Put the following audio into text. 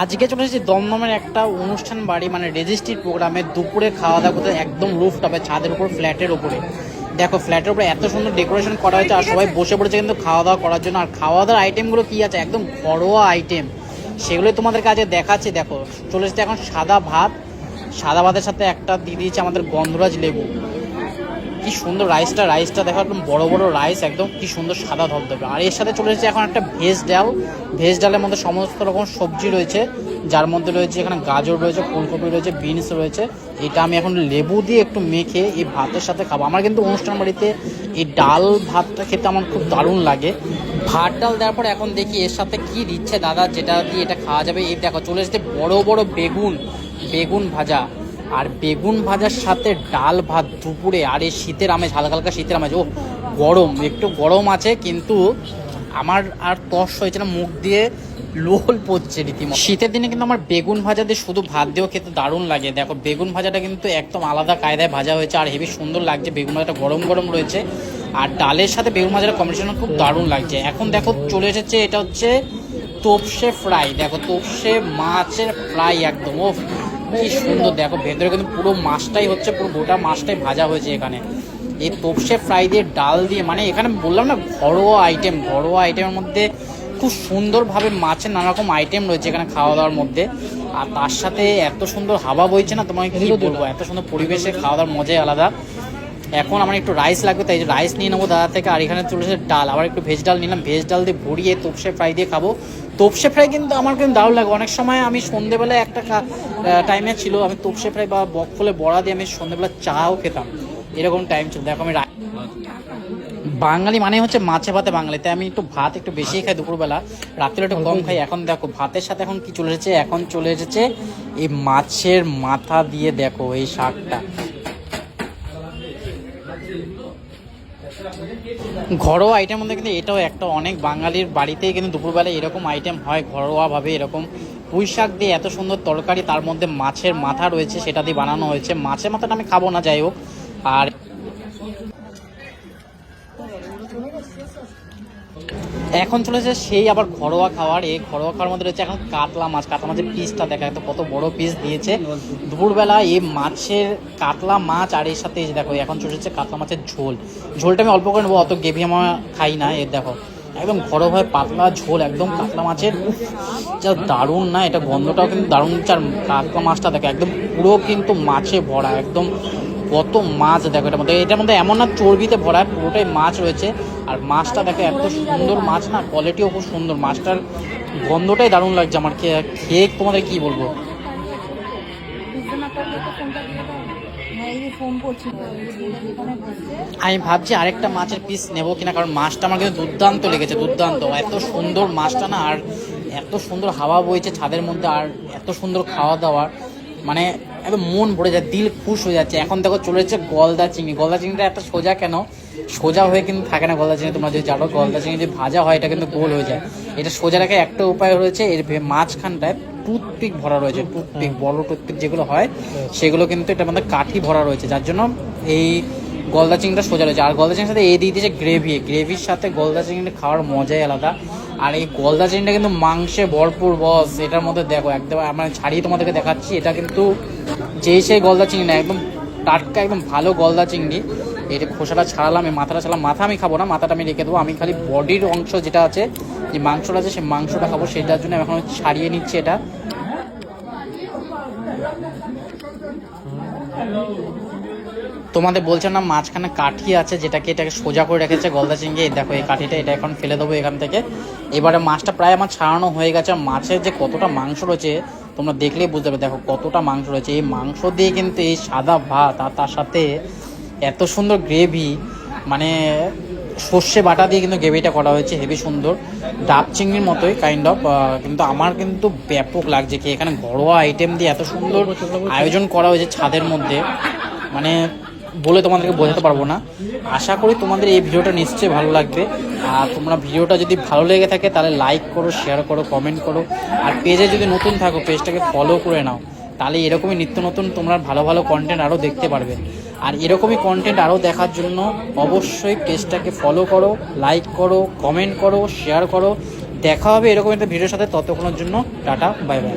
আজকে চলে এসেছি দমদমের একটা অনুষ্ঠান বাড়ি মানে রেজিস্ট্রির প্রোগ্রামে দুপুরে খাওয়া দাওয়া করতে একদম রুফ টপে ছাদের উপর, ফ্ল্যাটের উপরে। দেখো, ফ্ল্যাটের উপরে এত সুন্দর ডেকোরেশন করা হয়েছে আর সবাই বসে পড়েছে কিন্তু খাওয়া দাওয়া করার জন্য। আর খাওয়া দাওয়ার আইটেমগুলো কী আছে? একদম ঘরোয়া আইটেম সেগুলোই তোমাদের কাছে দেখাচ্ছি। দেখো, চলে এসেছে এখন সাদা ভাত। সাদা ভাতের সাথে একটা দিয়ে দিয়েছে আমাদের গন্ধরাজ লেবু। কি সুন্দর রাইসটা রাইসটা দেখো একদম বড় বড় রাইস একদম কি সুন্দর সাদা ধবধবে। আর এর সাথে চলে এসেছে এখন একটা ভেজ ডাল। ভেজ ডালের মধ্যে সমস্ত রকম সবজি রয়েছে, যার মধ্যে রয়েছে এখানে গাজর রয়েছে, ফুলকপি রয়েছে, বিনস রয়েছে। এটা আমি এখন লেবু দিয়ে একটু মেখে এই ভাতের সাথে খাব। আমার কিন্তু অনুষ্ঠান বাড়িতে এই ডাল ভাতটা খেতে আমার খুব দারুণ লাগে। ভাত ডাল দেওয়ার পর এখন দেখি এর সাথে কি দিচ্ছে দাদা, যেটা দিয়ে এটা খাওয়া যাবে। এই দেখো, চলে এসেছে বড় বড় বেগুন বেগুন ভাজা। আর বেগুন ভাজার সাথে ডাল ভাত দুপুরে, আর এই শীতের আমেজ, হালকা হালকা শীতের আমেজ। ও গরম, একটু গরম আছে, কিন্তু আমার আর তস হয়েছে না, মুখ দিয়ে লোল পড়ছে রীতিমতো। শীতের দিনে কিন্তু আমার বেগুন ভাজা দিয়ে শুধু ভাত দিয়েও খেতে দারুণ লাগে। দেখো, বেগুন ভাজাটা কিন্তু একদম আলাদা কায়দায় ভাজা হয়েছে, আর হেবি সুন্দর লাগছে, বেগুন ভাজাটা গরম গরম রয়েছে। আর ডালের সাথে বেগুন ভাজাটা কম্বিনেশন খুব দারুণ লাগছে। এখন দেখো, চলে এসেছে, এটা হচ্ছে তোপসে ফ্রাই দেখো, তোপসে মাছের ফ্রাই একদম ও কি সুন্দর দেখো ভেতরে কিন্তু পুরো মাছটাই হচ্ছে পুরো গোটা মাছটাই ভাজা হয়েছে এখানে। এই তোপসে ফ্রাই দিয়ে ডাল দিয়ে মানে এখানে বললাম না ঘরোয়া আইটেম ঘরোয়া আইটেমের মধ্যে খুব সুন্দরভাবে মাছের নানা রকম আইটেম রয়েছে এখানে খাওয়া দাওয়ার মধ্যে। আর তার সাথে এত সুন্দর হাওয়া বইছে না তোমাকে কি বলব? এত সুন্দর পরিবেশে খাওয়া দাওয়ার মজাই আলাদা। এখন আমার একটু রাইস লাগবে তাই রাইস নিয়ে নেব দাদা থেকে আর এখানে চলেছে ডাল। আবার একটু ভেজ ডাল নিলাম। ভেজ ডাল দিয়ে ভরিয়ে তোপসে ফ্রাই দিয়ে খাব। তোপসে ফ্রাই কিন্তু আমার কিন্তু দারুণ লাগে। অনেক সময় আমি সন্ধেবেলায় একটা টাইমে ছিল, আমি তোপসে ফ্রাই বা বকফলে বড়া দিয়ে আমি সন্ধেবেলা চাও খেতাম। এরকম টাইম ছিল। দেখো আমি বাঙালি মানে হচ্ছে মাছে ভাতে বাঙালি। তাই আমি একটু ভাত একটু বেশি খাই দুপুরবেলা। রাত্রে একটু কম খাই। এখন দেখো, ভাতের সাথে এখন কি চলে এসেছে? এখন চলে এসেছে এই মাছের মাথা দিয়ে দেখো এই শাকটা। ঘরোয়া আইটেম মধ্যে কিন্তু এটাও একটা অনেক বাঙালির বাড়িতেই কিন্তু দুপুরবেলায় এরকম আইটেম হয়, ঘরোয়াভাবে এরকম। পুঁই শাক দিয়ে এত সুন্দর তরকারি, তার মধ্যে মাছের মাথা রয়েছে, সেটা দিয়ে বানানো হয়েছে। মাছের মাথাটা আমি খাব না, যাই হোক। আর এখন চলেছে সেই আবার ঘরোয়া খাবার। এই ঘরোয়া খাওয়ার মধ্যে রয়েছে এখন কাতলা মাছ। কাতলা মাছের পিসটা দেখা তো কত বড় পিস দিয়েছে। দুপুরবেলা এই মাছের কাতলা মাছ আর এর সাথে দেখো, এখন চলে চলেছে কাতলা মাছের ঝোল। ঝোলটা আমি অল্প করে নেব, অত গেভি আমার খাই না। এর দেখো, একদম ঘরোয়াভাবে পাতলা ঝোল, একদম কাতলা মাছের। যা দারুণ না, এটা গন্ধটাও কিন্তু দারুণ। আর কাতলা মাছটা দেখো, একদম পুরো কিন্তু মাছে ভরা, একদম কত মাছ দেখো, এটার মধ্যে এটার মধ্যে এমন না, চর্বিতে ভরা পুরোটাই মাছ রয়েছে। আর মাছটা দেখো, এত সুন্দর মাছ না কোয়ালিটিও খুব সুন্দর। মাছটার গন্ধটাই দারুণ লাগছে আমার খেয়ে তোমাদের কি বলব? আমি ভাবছি আরেকটা মাছের পিস নেব কিনা, কারণ মাছটা আমার কিন্তু দুর্দান্ত লেগেছে, দুর্দান্ত। এত সুন্দর মাছটা না, আর এত সুন্দর হাওয়া বইছে ছাদের মধ্যে, আর এত সুন্দর খাওয়া দাওয়া মানে একদম মন ভরে যায়, দিল খুশ হয়ে যাচ্ছে। এখন দেখো চলে যাচ্ছে গলদা চিংড়ি। গলদা চিংড়িটা একটা সোজা কেন? সোজা হয়ে কিন্তু থাকে না গলদা চিংড়ি। তোমরা যদি জানো, গলদা চিংড়ি যদি ভাজা হয়, এটা কিন্তু গোল হয়ে যায়। এটা সোজা রাখার একটা উপায় রয়েছে, এর মাঝখানটায় টুথপিক ভরা রয়েছে। টুথপিক, বড় টুথপিক যেগুলো হয়, সেগুলো কিন্তু এটা মধ্যে কাঠি ভরা রয়েছে। যার জন্য এই গলদা চিংড়িটা সোজা রয়েছে। আর গলদা চিংড়ির সাথে এই দিয়ে দিয়েছে গ্রেভি। গ্রেভির সাথে গলদা চিংড়ি খাওয়ার মজাই আলাদা। আর এই গলদা চিংড়িটা কিন্তু মাংসে ভরপুর, বস। এটার মধ্যে দেখো, একদম আমরা ছাড়িয়ে তোমাদেরকে দেখাচ্ছি। এটা কিন্তু যেই সেই গলদা চিংড়ি না, একদম টাটকা, একদম ভালো গলদা চিংড়ি। এটা খোসাটা ছাড়ালাম, এই মাথাটা ছাড়ালাম, মাথা আমি খাব না, মাথাটা আমি রেখে দেবো। আমি খালি বডির অংশ যেটা আছে, যে মাংসটা আছে, সেই মাংসটা খাব। সেটার জন্য এখন ছাড়িয়ে নিচ্ছি এটা। তোমাদের বলছে না, মাঝখানে কাঠি আছে যেটাকে এটাকে সোজা করে রেখেছে গলদা চিংড়ি। দেখো, এই কাঠিটা এটা এখন ফেলে দেবো এখান থেকে। এবারে মাছটা প্রায় আমার ছাড়ানো হয়ে গেছে। মাছের যে কতটা মাংস রয়েছে, তোমরা দেখলেই বুঝতে পারবে। দেখো, কতটা মাংস রয়েছে। এই মাংস দিয়ে কিন্তু এই সাদা ভাত আর তার সাথে এত সুন্দর গ্রেভি মানে সর্ষে বাটা দিয়ে কিন্তু গ্রেভিটা করা হয়েছে। হেভি সুন্দর। ডাব চিংড়ির মতোই কাইন্ড অফ কিন্তু আমার কিন্তু ব্যাপক লাগছে কি এখানে ঘরোয়া আইটেম দিয়ে এত সুন্দর আয়োজন করা হয়েছে ছাদের মধ্যে। মানে বলে তোমাদেরকে বোঝাতে পারব না। আশা করি তোমাদের এই ভিডিওটা নিশ্চয়ই ভালো লাগবে। আর তোমরা ভিডিওটা যদি ভালো লেগে থাকে, তাহলে লাইক করো শেয়ার করো কমেন্ট করো। আর পেজে যদি নতুন থাকো, পেজটাকে ফলো করে নাও। তাহলে এরকমই নিত্য নতুন তোমরা ভালো ভালো কন্টেন্ট আরও দেখতে পারবে। আর এরকমই কন্টেন্ট আরও দেখার জন্য অবশ্যই পেজটাকে ফলো করো লাইক করো কমেন্ট করো শেয়ার করো। দেখা হবে এরকম একটা ভিডিওর সাথে ততক্ষণের জন্য। Tata bye bye